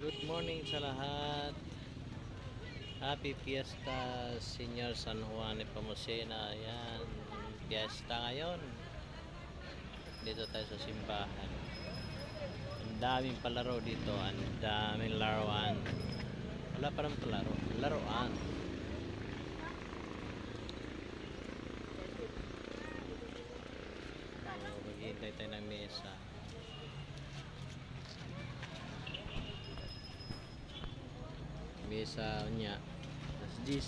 Good morning sa lahat. Happy Fiesta Senior San Juan Nepomuceno. Ayan, fiesta ngayon. Dito tayo sa simbahan. Ang daming palaro dito. Ang daming laruan. Wala pa rin palaro. Laruan. So, maghihintay tayo ng mesa. Mesa niya. Alas 10.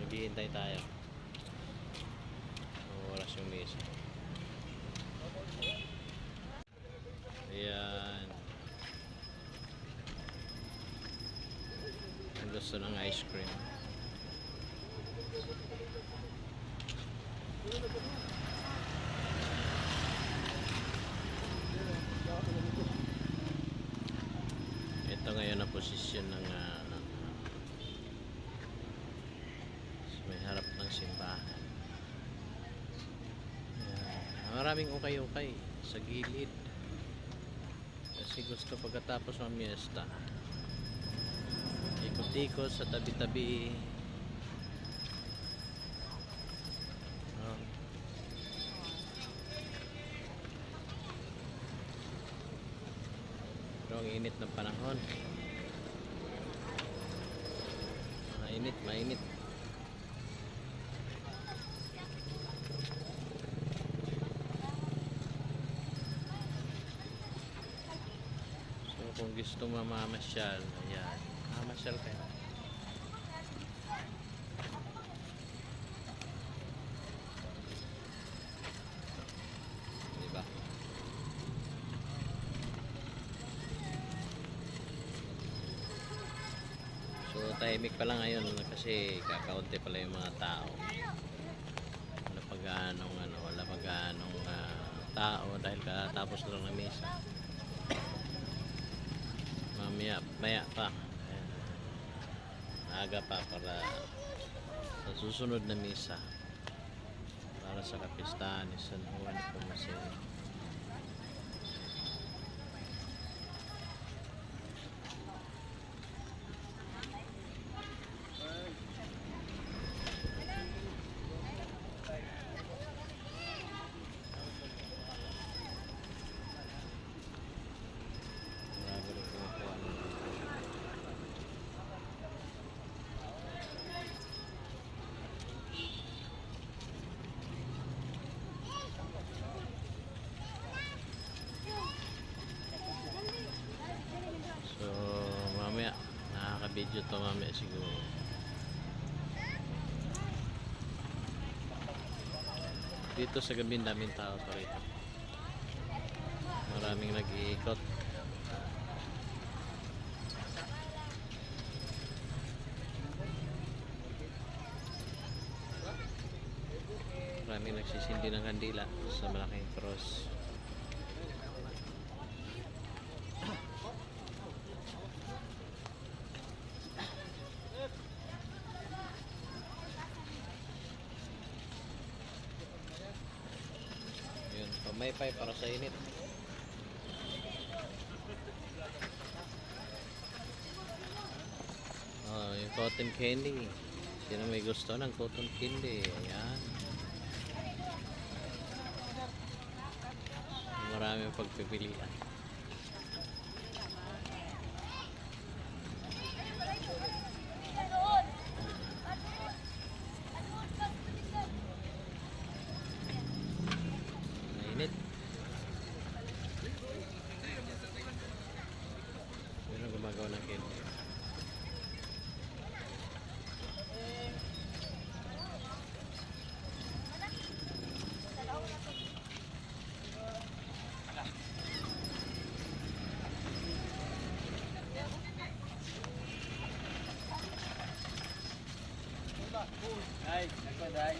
Maghihintay tayo. Oras yung mesa. Ayan. Ang gusto ng ice cream. Ito ngayon ang posisyon ng sa may harap ng simbahan. Ayan. Maraming ukay-ukay sa gilid. Kasi gusto pagkatapos ng miesta. Ikot-ikot sa tabi-tabi. Oh. Pero ang init ng panahon. Mainit, mainit. So kung gusto mamamasyal, ayan, mamasyal kayo. Diba? So tahimik pa lang ngayon kasi kakaunti pala yung mga tao. Wala pa gaanong ano, wala pa gaanong ah, tao dahil katapos lang ng misa. Mamaya, maya pa. Aga pa para sa susunod na misa para sa kapistahan ni San Juan Pumaseo. Marami rin kumukuha ng So, mamaya, nakaka-video to mamaya siguro. Dito sa gabi, daming tao pa rito. Maraming nag-iikot. Maraming nagsisindi ng kandila sa malaking cross. Yun, pamaypay para sa init. Oh, yung cotton candy. Sino may gusto ng cotton candy? Ayan. Marami pagpipilian. guys.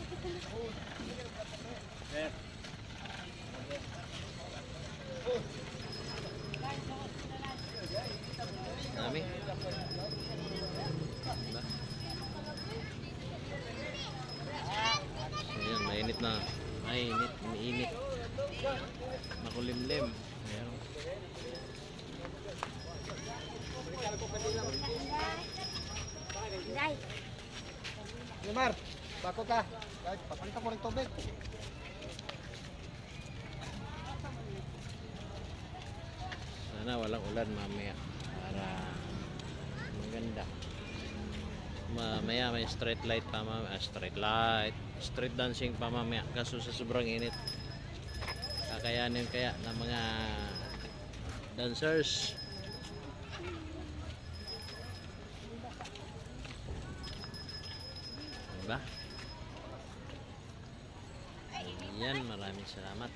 Yes. Dami. Diba? Ayan, mainit na. Mainit, umiinit. Makulimlim. Ayan. Right. Mar bako ka. Papalitan ko rin tubig. Sana walang ulan mamaya para maganda. Mamaya may street light pa mamaya. Ah, street light. Street dancing pa mamaya. Kaso sa sobrang init. Kakayanin kaya ng mga dancers. Diba? Ayan, maraming salamat.